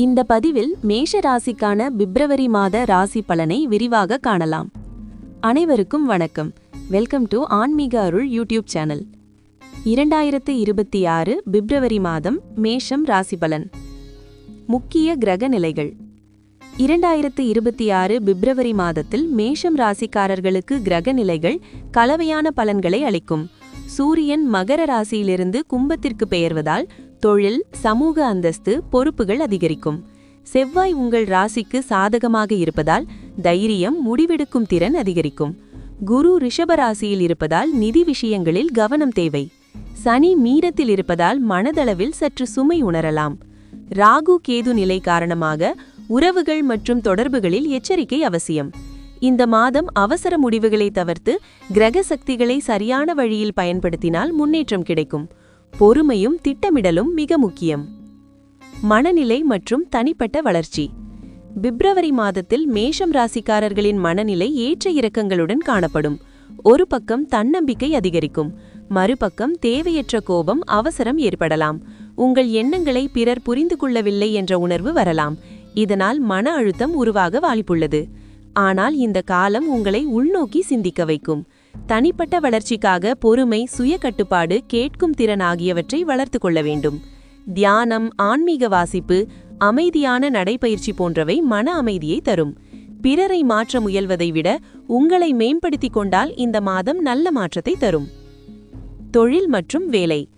இந்த பதிவில் மேஷ ராசிக்கான பிப்ரவரி மாத ராசி பலனை விரிவாக காணலாம். அனைவருக்கும் வணக்கம். வெல்கம் டு ஆன்மீக அருள் யூடியூப் சேனல். இரண்டாயிரத்து இருபத்தி ஆறு பிப்ரவரி மாதம் மேஷம் ராசி பலன். முக்கிய கிரக நிலைகள். இரண்டாயிரத்து இருபத்தி ஆறு பிப்ரவரி மாதத்தில் மேஷம் ராசிக்காரர்களுக்கு கிரக நிலைகள் கலவையான பலன்களை அளிக்கும். சூரியன் மகர ராசியிலிருந்து கும்பத்திற்கு பெயர்வதால் தொழில் சமூக அந்தஸ்து பொறுப்புகள் அதிகரிக்கும். செவ்வாய் உங்கள் ராசிக்கு சாதகமாக இருப்பதால் தைரியம் முடிவெடுக்கும் திறன் அதிகரிக்கும். குரு ரிஷப ராசியில் இருப்பதால் நிதி விஷயங்களில் கவனம் தேவை. சனி மீனத்தில் இருப்பதால் மனதளவில் சற்று சுமை உணரலாம். ராகு கேது நிலை காரணமாக உறவுகள் மற்றும் தொடர்புகளில் எச்சரிக்கை அவசியம். இந்த மாதம் அவசர முடிவுகளை தவிர்த்து கிரக சக்திகளை சரியான வழியில் பயன்படுத்தினால் முன்னேற்றம் கிடைக்கும். பொறுமையும் திட்டமிடலும் மிக முக்கியம். மனநிலை மற்றும் தனிப்பட்ட வளர்ச்சி. பிப்ரவரி மாதத்தில் மேஷம் ராசிக்காரர்களின் மனநிலை ஏற்ற இறக்கங்களுடன் காணப்படும். ஒரு பக்கம் தன்னம்பிக்கை அதிகரிக்கும். மறுபக்கம் தேவையற்ற கோபம் அவசரம் ஏற்படலாம். உங்கள் எண்ணங்களை பிறர் புரிந்து கொள்ளவில்லை என்ற உணர்வு வரலாம். இதனால் மன அழுத்தம் உருவாக வாய்ப்புள்ளது. ஆனால் இந்த காலம் உங்களை உள்நோக்கி சிந்திக்க வைக்கும். தனிப்பட்ட வளர்ச்சிக்காக பொறுமை சுய கட்டுப்பாடு கேட்கும் திறன் ஆகியவற்றை வளர்த்து கொள்ள வேண்டும். தியானம் ஆன்மீக வாசிப்பு அமைதியான நடைபயிற்சி போன்றவை மன அமைதியை தரும். பிறரை மாற்ற முயல்வதை விட உங்களை மேம்படுத்திக் கொண்டால் இந்த மாதம் நல்ல மாற்றத்தை தரும். தொழில் மற்றும் வேலை.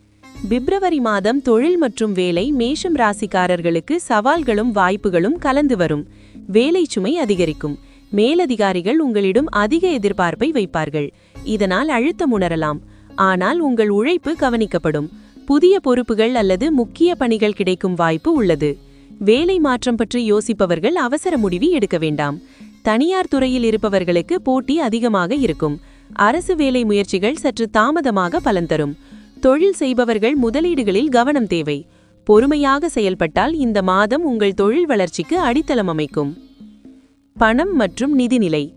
பிப்ரவரி மாதம் தொழில் மற்றும் வேலை மேஷம் ராசிக்காரர்களுக்கு சவால்களும் வாய்ப்புகளும் கலந்து வரும். வேலை சுமை அதிகரிக்கும். மேலதிகாரிகள் உங்களிடம் அதிக எதிர்பார்ப்பை வைப்பார்கள். இதனால் அழுத்தம் உணரலாம். ஆனால் உங்கள் உழைப்பு கவனிக்கப்படும். புதிய பொறுப்புகள் அல்லது முக்கிய பணிகள் கிடைக்கும் வாய்ப்பு உள்ளது. வேலை மாற்றம் பற்றி யோசிப்பவர்கள் அவசர முடிவு எடுக்க வேண்டாம். தனியார் துறையில் இருப்பவர்களுக்கு போட்டி அதிகமாக இருக்கும். அரசு வேலை முயற்சிகள் சற்று தாமதமாக பலன் தரும். தொழில் செய்பவர்கள் முதலீடுகளில் கவனம் தேவை. பொறுமையாக செயல்பட்டால் இந்த மாதம் உங்கள் தொழில் வளர்ச்சிக்கு அடித்தளம் அமைக்கும். பணம் மற்றும் நிதிநிலை.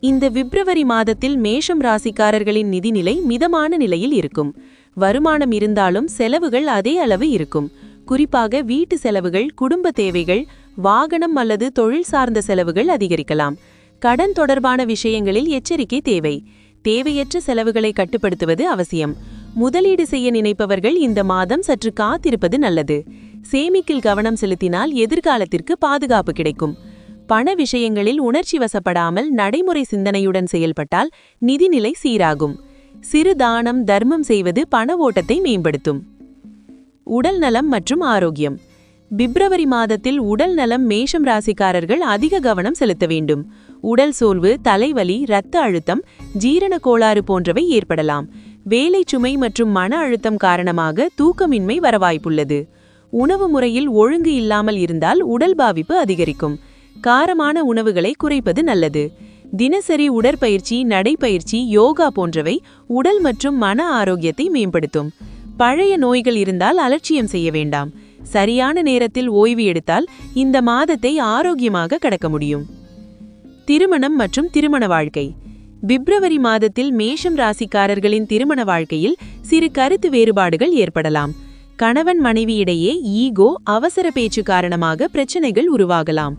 இந்த பிப்ரவரி மாதத்தில் மேஷம் ராசிக்காரர்களின் நிதிநிலை மிதமான நிலையில் இருக்கும். வருமானம் இருந்தாலும் செலவுகள் அதே அளவு இருக்கும். குறிப்பாக வீட்டு செலவுகள் குடும்ப தேவைகள் வாகனம் அல்லது தொழில் சார்ந்த செலவுகள் அதிகரிக்கலாம். கடன் தொடர்பான விஷயங்களில் எச்சரிக்கை தேவை. தேவையற்ற செலவுகளை கட்டுப்படுத்துவது அவசியம். முதலீடு செய்ய நினைப்பவர்கள் இந்த மாதம் சற்று காத்திருப்பது நல்லது. சேமிக்கில் கவனம் செலுத்தினால் எதிர்காலத்திற்கு பாதுகாப்பு கிடைக்கும். பண விஷயங்களில் உணர்ச்சி வசப்படாமல் நடைமுறை சிந்தனையுடன் செயல்பட்டால் நிதிநிலை சீராகும். சிறு தானம் தர்மம் செய்வது பண ஓட்டத்தை மேம்படுத்தும். உடல் நலம் மற்றும் ஆரோக்கியம். பிப்ரவரி மாதத்தில் உடல் நலம் மேஷம் ராசிக்காரர்கள் அதிக கவனம் செலுத்த வேண்டும். உடல் சோர்வு தலைவலி இரத்த அழுத்தம் ஜீரண கோளாறு போன்றவை ஏற்படலாம். வேலை சுமை மற்றும் மன அழுத்தம் காரணமாக தூக்கமின்மை வர வாய்ப்புள்ளது. உணவு முறையில் ஒழுங்கு இல்லாமல் இருந்தால் உடல் பாதிப்பு அதிகரிக்கும். காரமான உணவுகளை குறைப்பது நல்லது. தினசரி உடற்பயிற்சி நடைப்பயிற்சி யோகா போன்றவை உடல் மற்றும் மன ஆரோக்கியத்தை மேம்படுத்தும். பழைய நோய்கள் இருந்தால் அலட்சியம் செய்ய வேண்டாம். சரியான நேரத்தில் ஓய்வு எடுத்தால் இந்த மாதத்தை ஆரோக்கியமாக கடக்க முடியும். திருமணம் மற்றும் திருமண வாழ்க்கை. பிப்ரவரி மாதத்தில் மேஷம் ராசிக்காரர்களின் திருமண வாழ்க்கையில் சிறு கருத்து வேறுபாடுகள் ஏற்படலாம். கணவன் மனைவியிடையே ஈகோ அவசர பேச்சு காரணமாக பிரச்சனைகள் உருவாகலாம்.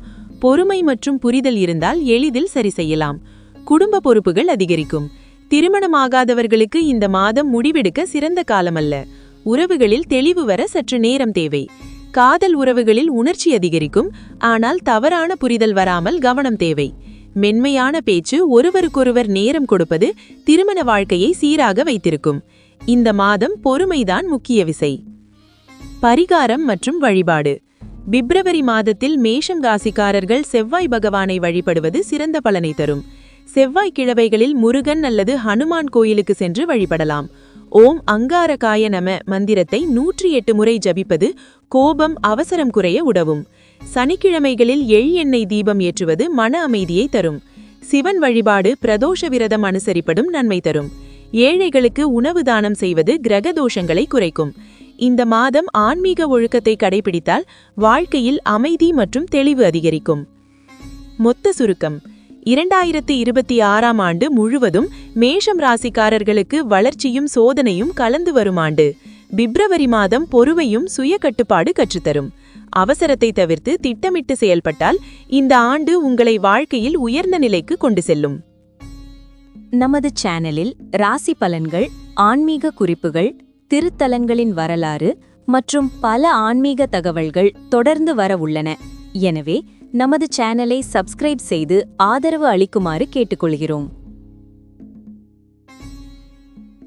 பொறுமை மற்றும் புரிதல் இருந்தால் எளிதில் சரி செய்யலாம். குடும்ப பொறுப்புகள் அதிகரிக்கும். திருமணமாகாதவர்களுக்கு இந்த மாதம் முடிவெடுக்க சிறந்த காலமல்ல. உறவுகளில் தெளிவு வர சற்று நேரம் தேவை. காதல் உறவுகளில் உணர்ச்சி அதிகரிக்கும். ஆனால் தவறான புரிதல் வராமல் கவனம் தேவை. மென்மையான பேச்சு ஒருவருக்கொருவர் நேரம் கொடுப்பது திருமண வாழ்க்கையை சீராக வைத்திருக்கும். இந்த மாதம் பொறுமைதான் முக்கிய விசை. பரிகாரம் மற்றும் வழிபாடு. பிப்ரவரி மாதத்தில் மேஷம் ராசிக்காரர்கள் செவ்வாய் பகவானை வழிபடுவது சிறந்த பலனை தரும். செவ்வாய் கிழவைகளில் முருகன் அல்லது ஹனுமான் கோயிலுக்கு சென்று வழிபடலாம். ஓம் அங்காரகாய நம மந்திரத்தை நூற்றி எட்டு முறை ஜபிப்பது கோபம் அவசரம் குறைய உதவும். சனிக்கிழமைகளில் எள் எண்ணெய் தீபம் ஏற்றுவது மன அமைதியை தரும். சிவன் வழிபாடு பிரதோஷ விரதம் அனுசரிப்படும் நன்மை தரும். ஏழைகளுக்கு உணவு தானம் செய்வது கிரக தோஷங்களை குறைக்கும். இந்த மாதம் ஆன்மீக ஒழுக்கத்தை கடைபிடித்தால் வாழ்க்கையில் அமைதி மற்றும் தெளிவு அதிகரிக்கும். மொத்த சுருக்கம். இரண்டாயிரத்து இருபத்தி ஆறாம் ஆண்டு முழுவதும் மேஷம் ராசிக்காரர்களுக்கு வளர்ச்சியும் சோதனையும் கலந்து வரும் ஆண்டு. பிப்ரவரி மாதம் பொறுவையும் சுய கட்டுப்பாடு கற்றுத்தரும். அவசரத்தை தவிர்த்து திட்டமிட்டு செயல்பட்டால் இந்த ஆண்டு உங்களை வாழ்க்கையில் உயர்ந்த நிலைக்கு கொண்டு செல்லும். நமது சேனலில் ராசி பலன்கள் ஆன்மீக குறிப்புகள் திருத்தலங்களின் வரலாறு மற்றும் பல ஆன்மீக தகவல்கள் தொடர்ந்து வர உள்ளன. எனவே நமது சேனலை சப்ஸ்கிரைப் செய்து ஆதரவு அளிக்குமாறு கேட்டுக்கொள்கிறோம்.